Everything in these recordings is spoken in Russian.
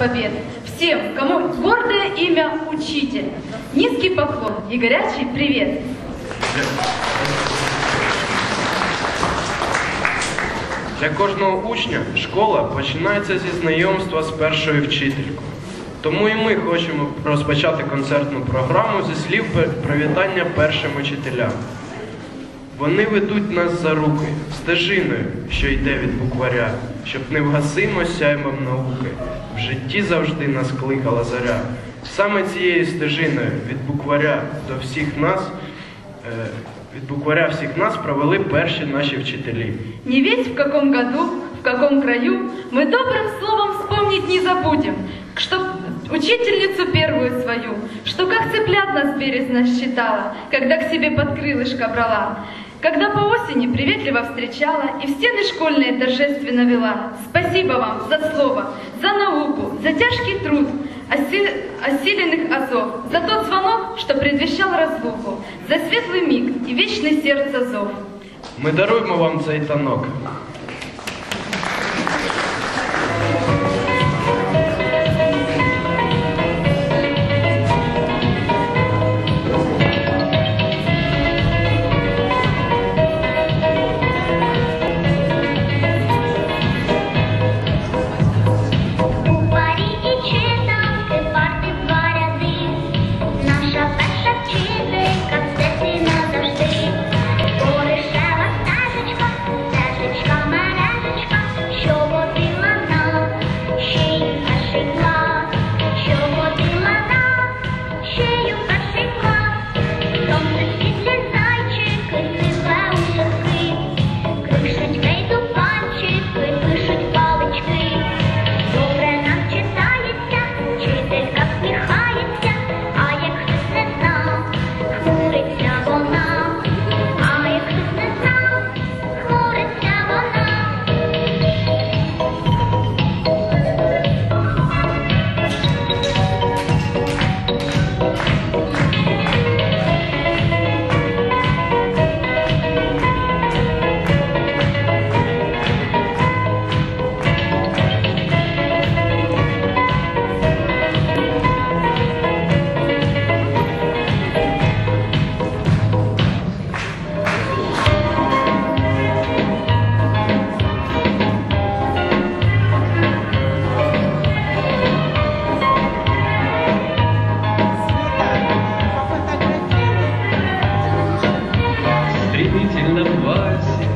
побед, всем, кому гордое имя учитель. Низкий поклон и горячий привет. Для кожного учня школа починається зі знайомства з першою вчителькою. Тому і ми хочемо розпочати концертну програму зі слів привітання першим учителям. Вони ведуть нас за руки стежиною, що йде від букваря, щоб не вгасимо сяймом науки. В житті завжди нас кликала заря. Саме цією стежиною від букваря до всіх нас, е, від букваря всіх нас провели перші наші вчителі. Не весь в каком году, в каком краю, мы добрым словом вспомнить не забудем, что учительницу первую свою, что как цыплят нас бережно считала, когда к себе под крылышко брала, когда по осени приветливо встречала и в стены школьные торжественно вела. Спасибо вам за слово, за науку, за тяжкий труд, оси- осиленных азов, за тот звонок, что предвещал разлуку, за светлый миг и вечный сердца зов. Ми даруємо вам цей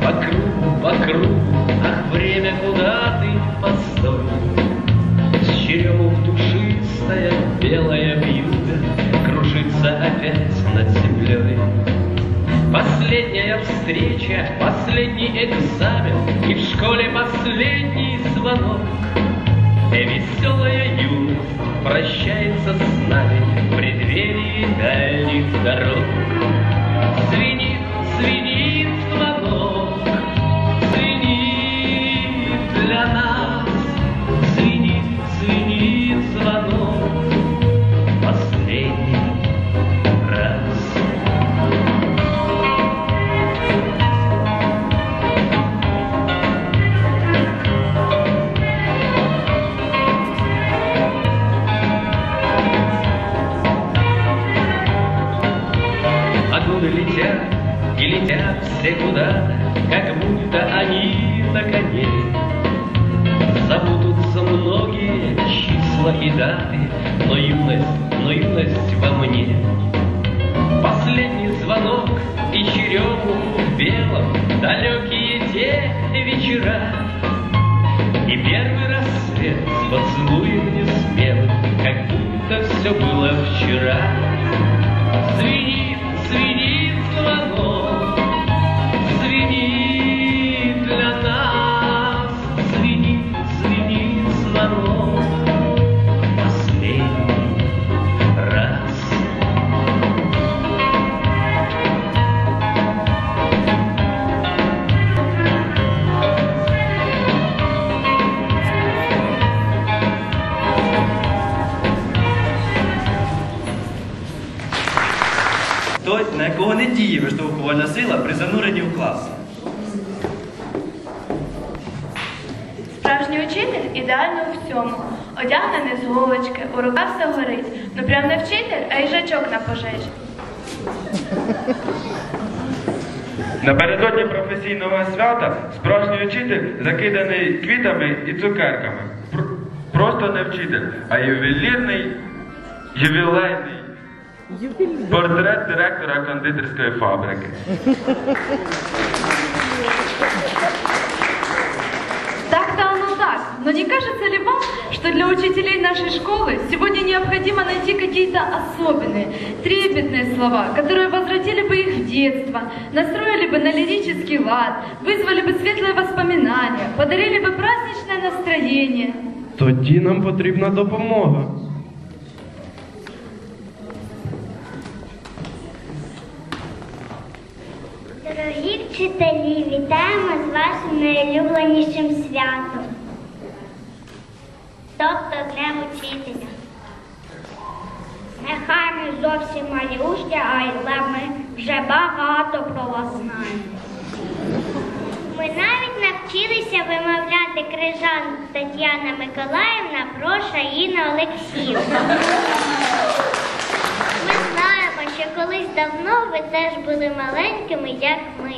But А виштовхувальна сила при зануренні в клас. Справжній учитель ідеально у всьому. Одягнений з голочки, у руках все горить. Ну прям не вчитель, а їжачок на пожежі. Напередодні професійного свята справжній вчитель закиданий квітами і цукерками. Пр- Просто не вчитель, а ювелірний, ювілейний портрет директора кондитерської фабрики. Так-то оно так. Но не кажется ли вам, что для учителей нашей школы сегодня необходимо найти какие-то особенные, трепетные слова, которые возвратили бы их в детство, настроили бы на лирический лад, вызвали бы светлые воспоминания, подарили бы праздничное настроение? Тоді нам потрібна допомога. Вчителі, вітаємо з вашим найулюбленішим святом. Тобто Днем Учителя. Нехай ми зовсім малюшки, але ми вже багато про вас знаємо. Ми навіть навчилися вимовляти крижан Тетяна Миколаївна, Проша Інна Олексіївна. Ми знаємо, що колись давно ви теж були маленькими, як ми.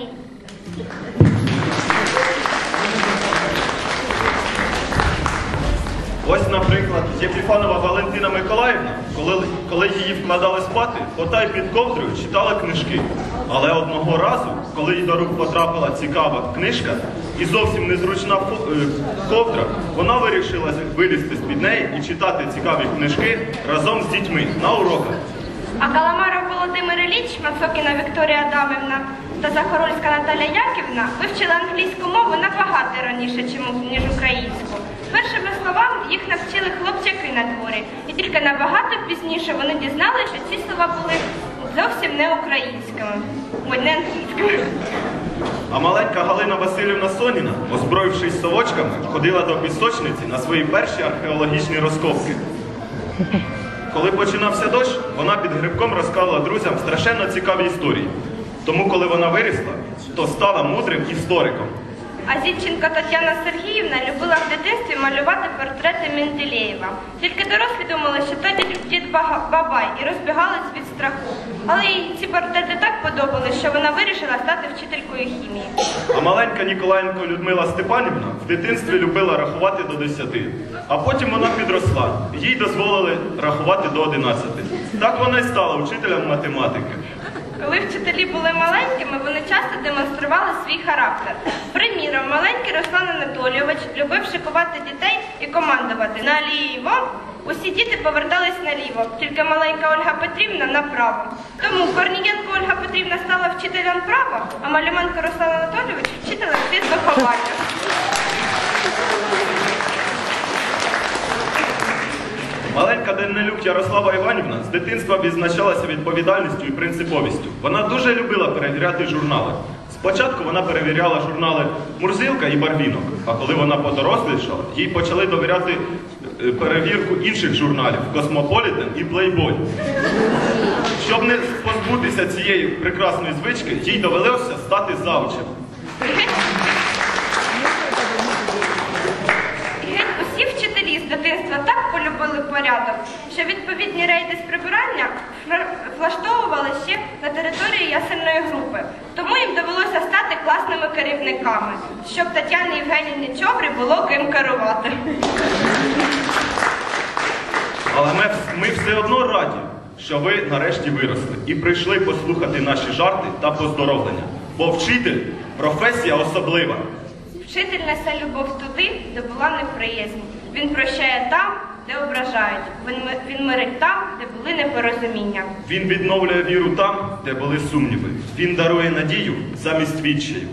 Ось, наприклад, Єпіфанова Валентина Миколаївна, коли, коли її вкладали спати, ота й під ковдрою читала книжки. Але одного разу, коли їй до рук потрапила цікава книжка і зовсім незручна е, ковдра, вона вирішила вилізти з-під неї і читати цікаві книжки разом з дітьми на уроках. А Каламаров Володимир Ілліч, Мацокіна Вікторія Адамівна та Захарольська Наталя Яківна вивчили англійську мову набагато раніше, ніж українську. Першими словам їх навчили хлопчаки на дворі, і тільки набагато пізніше вони дізналися, що ці слова були зовсім не українськими, ой, не англійськими. А маленька Галина Васильівна Соніна, озброївшись совочками, ходила до пісочниці на свої перші археологічні розкопки. Коли починався дощ, вона під грибком розказала друзям страшенно цікаві історії. Тому, коли вона вирісла, то стала мудрим істориком. А Зінченко Тетяна Сергіївна любила в дитинстві малювати портрети Менделєєва. Тільки дорослі думали, що то дід- дід Бабай і розбігались від страху. Але їй ці портрети так подобались, що вона вирішила стати вчителькою хімії. А маленька Ніколаєнко Людмила Степанівна в дитинстві любила рахувати до 10. А потім вона підросла. Їй дозволили рахувати до 11. Так вона й стала вчителем математики. Коли вчителі були маленькими, вони часто демонстрували свій характер. Приміром, маленький Руслан Анатолійович любив шикувати дітей і командувати наліво. Усі діти повертались наліво, тільки маленька Ольга Петрівна направо. Тому Корнієнко Ольга Петрівна стала вчителем права, а Малюменко Руслан Анатолійович вчителем світ Маленька Деннелюк Ярослава Іванівна з дитинства відзначалася відповідальністю і принциповістю. Вона дуже любила перевіряти журнали. Спочатку вона перевіряла журнали Мурзилка і Барвінок, а коли вона подорослішала, їй почали довіряти е, перевірку інших журналів Космополітен і Плейбой. Щоб не позбутися цієї прекрасної звички, їй довелося стати завучем. І геть усі вчителі з дитинства так полюбили порядок, що відповідні рейди з прибирання влаштовували ще на території ясельної групи. Тому їм довелося стати класними керівниками, щоб Тетяні Євгенівні Чобрі було ким керувати. Але ми, ми все одно раді, що ви нарешті виросли і прийшли послухати наші жарти та поздоровлення. Бо вчитель професія особлива. Вчитель несе любов туди, де була неприязнь. Він прощає там, де ображають. Він, він мирить там, де були непорозуміння. Він відновлює віру там, де були сумніви. Він дарує надію замість відчаю.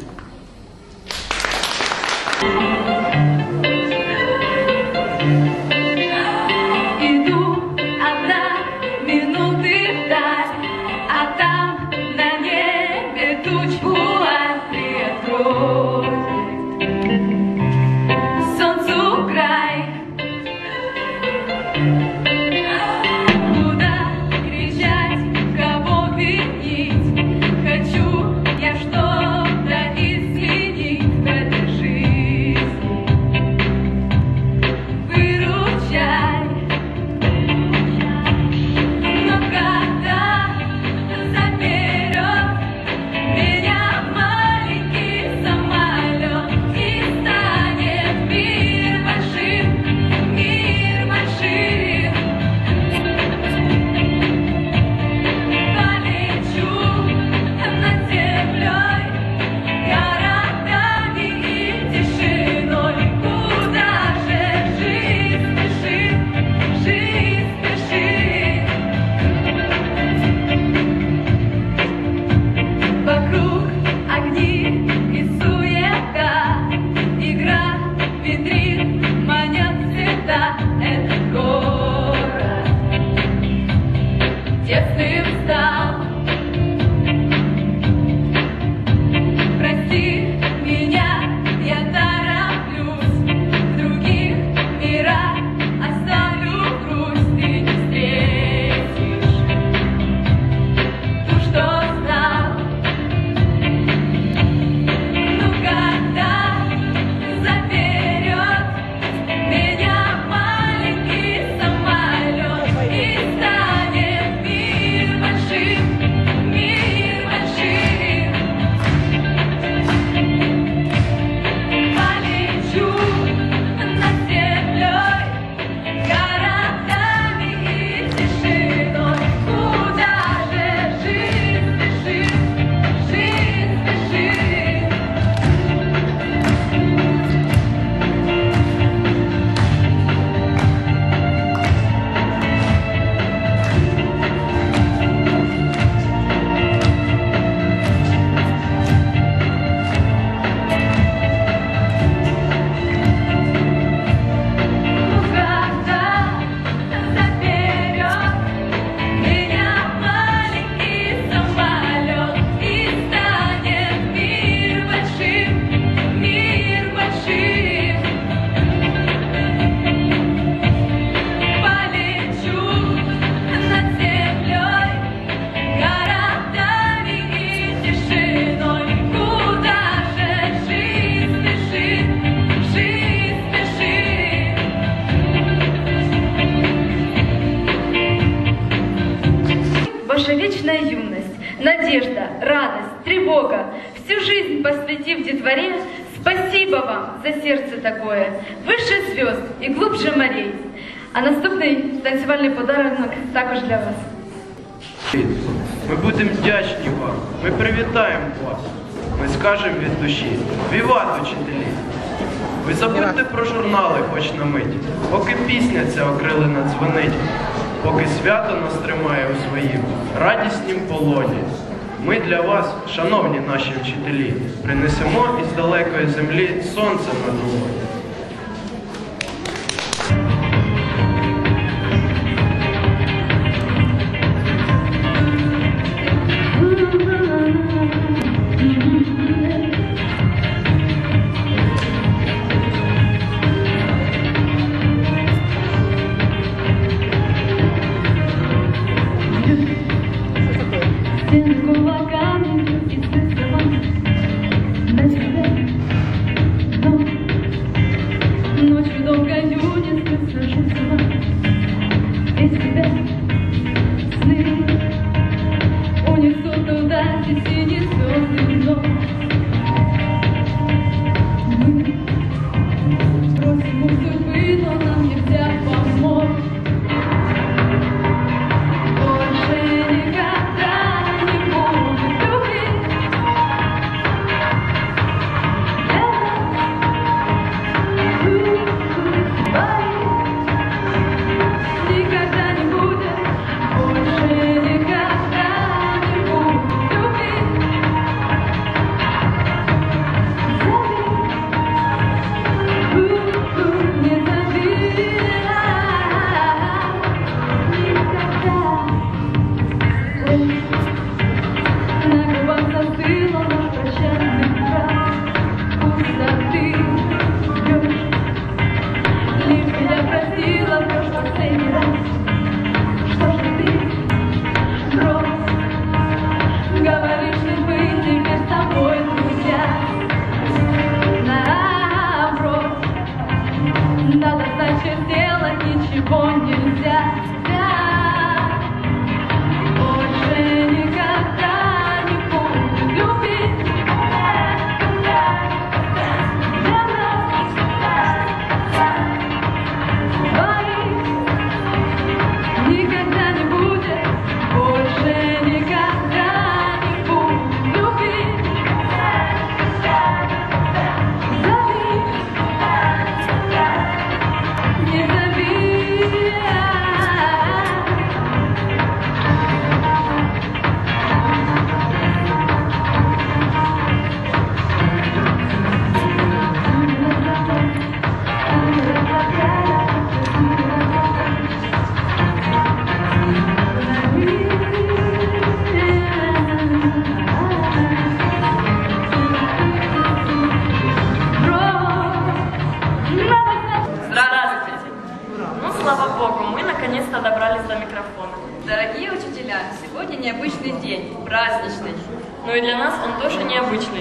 feel надежда, радость, тревога, всю жизнь посвятив детворе, спасибо вам за сердце такое, выше звезд и глубже морей. А наступний танцювальний подарунок також для вас. Ми будемо вдячні вам. Ми привітаємо вас. Ми скажемо від душі. Віват, учителі! Ви забудьте про журнали хоч на мить, поки пісня ця окрилена дзвонить, поки свято нас тримає у своїм радіснім полоні. Ми для вас, шановні наші вчителі, принесемо із далекої землі сонце на долоні.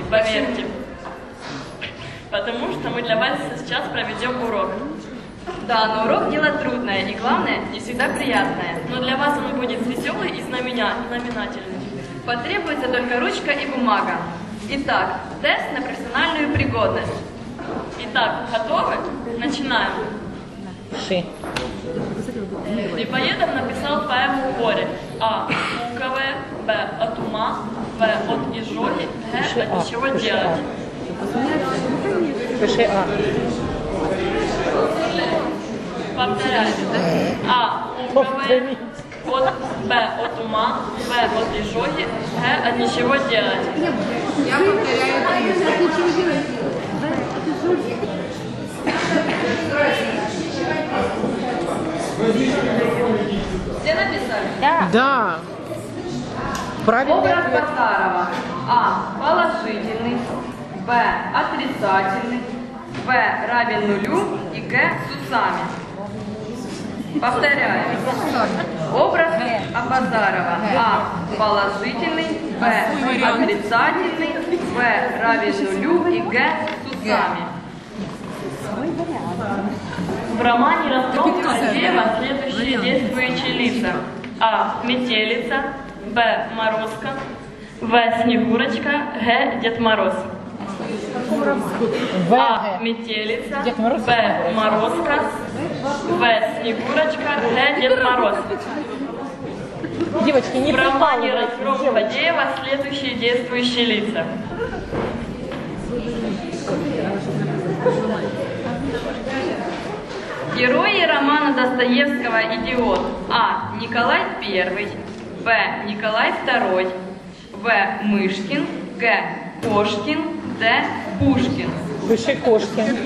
Необычный, поверьте. Потому что мы для вас сейчас проведем урок. Да, но урок дело трудное и главное, не всегда приятное. Но для вас он будет веселый и знаменя... знаменательный. Потребуется только ручка и бумага. Итак, тест на профессиональную пригодность. Итак, готовы? Начинаем. Ши. Грибоедов написал поэму в море. А. Луковая. Б. От ума. В. От изжоги. Г. От ничего делать. Пиши А. Повторяю. А. Луковая. От Б. От ума. В. От изжоги. Г. От ничего делать. Я повторяю. Все написали? Да. Правильный Образ ответ. Базарова. А. Положительный. Б. Отрицательный. В. Равен нулю. И Г. С усами. Повторяю. Образ Абазарова. А. Положительный. Б. Отрицательный. В. Равен нулю. И Г. С усами. В романе Ростов Азеева следующие действующие лица. А. Метелица. Б. Морозко. В. Снегурочка. Г. Дед Мороз. А. Метелица. Б. Морозко. В. Снегурочка. Г. Дед Мороз. Девочки, не В романе Разгром. Фадеева следующие действующие лица. Герои романа Достоевского «Идиот». А. Николай I. Б. Николай II. В. Мышкин. Г. Кошкин. Д. Пушкин. Пиши Кошкин.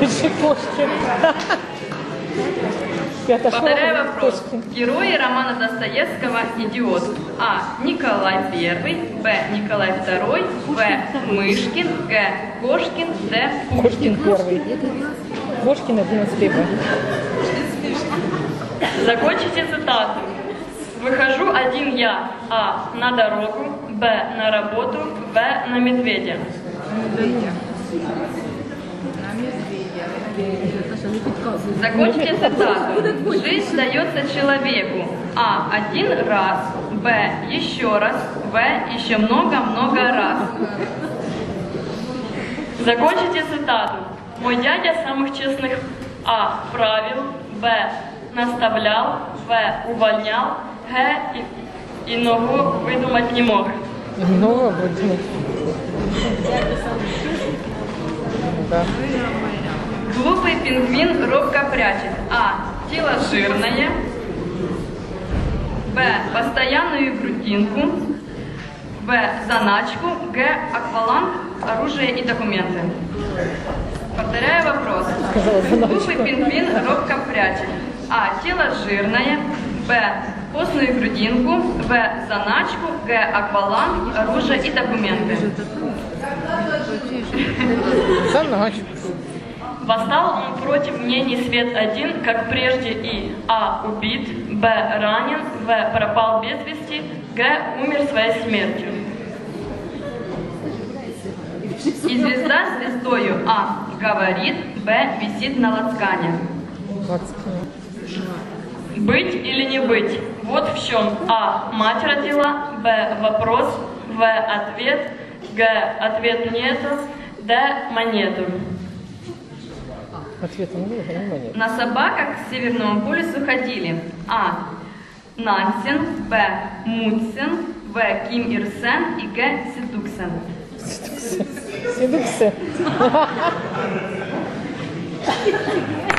Пиши Кошкин. Повторяю вопрос. Кошкин. Герои романа Достоевского «Идиот». А. Николай I. Б. Николай II. В. Мышкин. Г. Кошкин. Д. Кошкин первый. Кошкин 11 Б. Закончите цитату. Выхожу один я. А. На дорогу. Б. На работу. В. На медведя. Закончите цитату. Жизнь дается человеку. А. Один раз. Б. Еще раз. В. Еще много-много раз. Закончите цитату. Мой дядя самых честных А. Правил. Б. Наставлял. В. Увольнял. Г. И, иного выдумать не мог. Много будет. Да. Глупый пингвин робко прячет. А. Тело жирное. Б. Постоянную грудинку. В. Заначку. Г. Акваланг. Оружие и документы. Повторяю вопрос. Глупый пингвин робко прячет. А. Тело жирное. Б. Постную грудинку. В. Заначку. Г. Акваланг. Оружие и документы. Заначку. Восстал он против мнений свет один, как прежде и А. Убит, Б. Ранен, В. Пропал без вести, Г. Умер своей смертью. И звезда звездою А. Говорит, Б. Висит на лацкане. Быть или не быть? Вот в чем. А. Мать родила. Б. Вопрос. В. Ответ. Г. Ответ нету. Д. Монету. Ответа не было, внимание. На собаках к Северному полюсу ходили А. Нансен, Б. Мутсен, В. Ким Ир Сен и Г. Сидуксен. Седукция.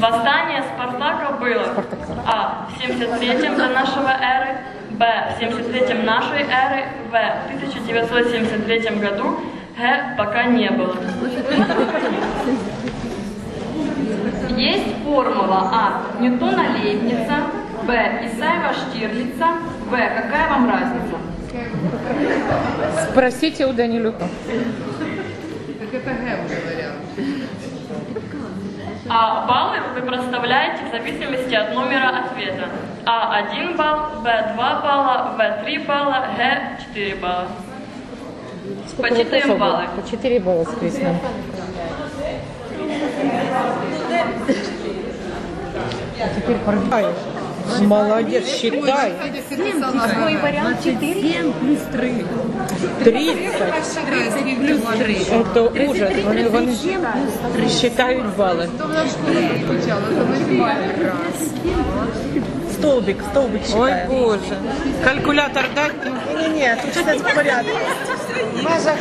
Восстание Спартака было А. В 73-м до нашего эры, Б. В 73-м нашей эры, В. В 1973 году, Г. Пока не было. Есть формула А. Ньютона Лейбница, Б. Исаева Штирлица, В. Какая вам разница? Спросите у Данилюка. Так это Г уже вариант. А баллы вы проставляете в зависимости от номера ответа. А 1 балл, Б 2 балла, В 3 балла, Г 4 балла. Сколько Почитаем баллы. По 4 балла с Крисом. А теперь порвай. Молодец, считай. Свой вариант 4. 7 плюс 3. 30. 30 плюс 3. Это ужас. Вони, вони считають бали. Столбик, столбик Ой, считаем. боже. Калькулятор дать? Не-не-не, тут все в порядке. Маша,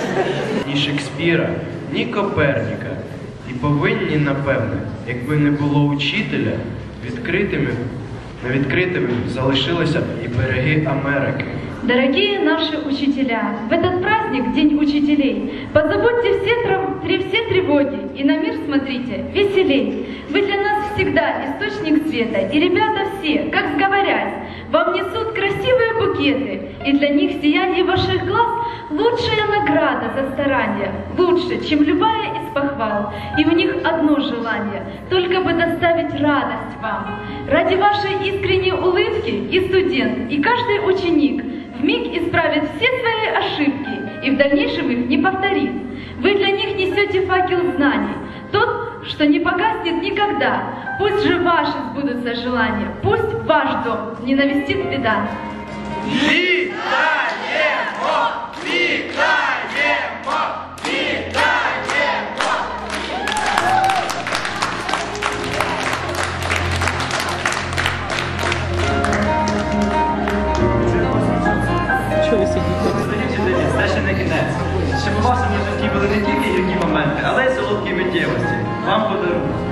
ні Шекспіра, ні Коперніка. І повинні, напевне, якби не було учителя, відкритими, на відкритими залишилися і береги Америки. Дорогие наши учителя, в этот праздник, День учителей, позабудьте все, трав- все тревоги и на мир смотрите веселей. Вы для нас всегда источник света, и ребята все, как сговорясь, вам несут красивые букеты, и для них сияние ваших глаз лучшая награда за старание, лучше, чем любая из похвал. И у них одно желание, только бы доставить радость вам. Ради вашей искренней улыбки и студент, и каждый ученик вмиг исправит все свои ошибки и в дальнейшем их не повторит. Вы для них несете факел знаний, тот, что не погаснет никогда. Пусть же ваши сбудутся желания, пусть ваш дом не навестит беда. Вітаємо! Вітаємо! Вітаємо! Чого ви сидите? Денис, це ще не кінець. Щоб у вашому житті були не тільки гіркі моменти, але й солодкі миттєвості. Вам подарунок.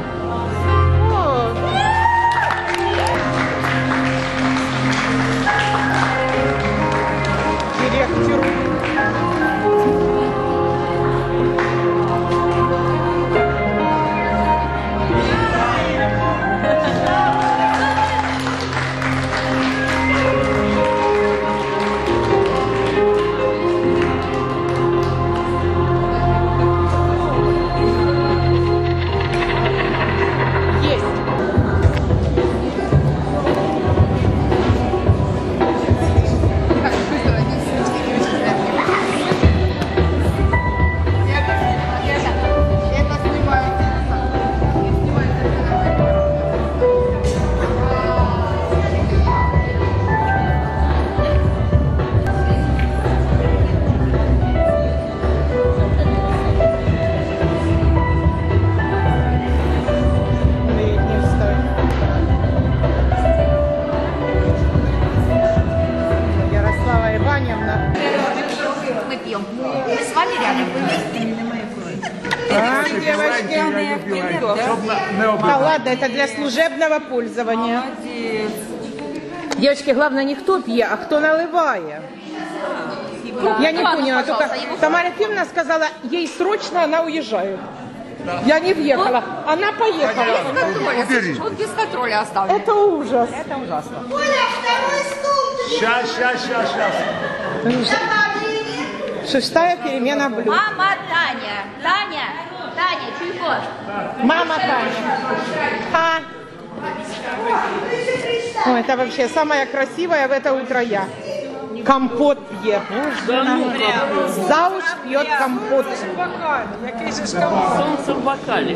А, ладно, это для служебного пользования. Девочки, главное не кто пьет, а кто наливает. Я не поняла, только Тамара Ефимовна сказала, ей срочно она уезжает. Я не въехала, она поехала. Вот без контроля оставлю. Это ужас. Это ужасно. Сейчас, сейчас, сейчас, сейчас. Шестая перемена блюд. Мама Таня, Таня, Таня, чуйко. Мама Таня. А. Ой, это вообще самая красивая в это утро я. Компот п'є. Зауч п'є компот. Який же Солнце в бокале.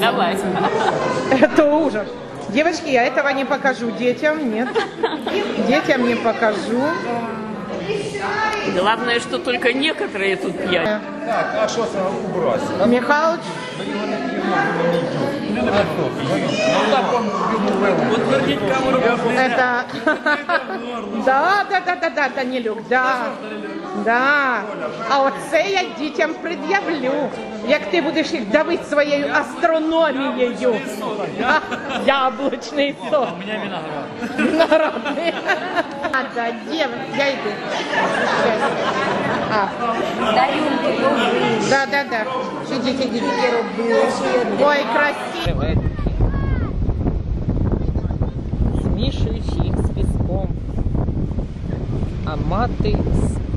Давай. Это ужас. Девочки, я этого не покажу детям, нет. Детям не покажу. Главное, что только некоторые тут пьют. Так, а що це убрати? Михайлович, Утвердіть камеру. это... Да, да, да, да, да, Данилюк, да. Да. А оце я дітям пред'явлю Як ти будеш їх давити своєю астрономією. А, Яблучний сок. У мене виноград. Виноградный. А, да, дев, я иду. Сейчас. А. Да, да, да. Идите, идите. Ой, красиво. Змішуючи їх з піском. А мати з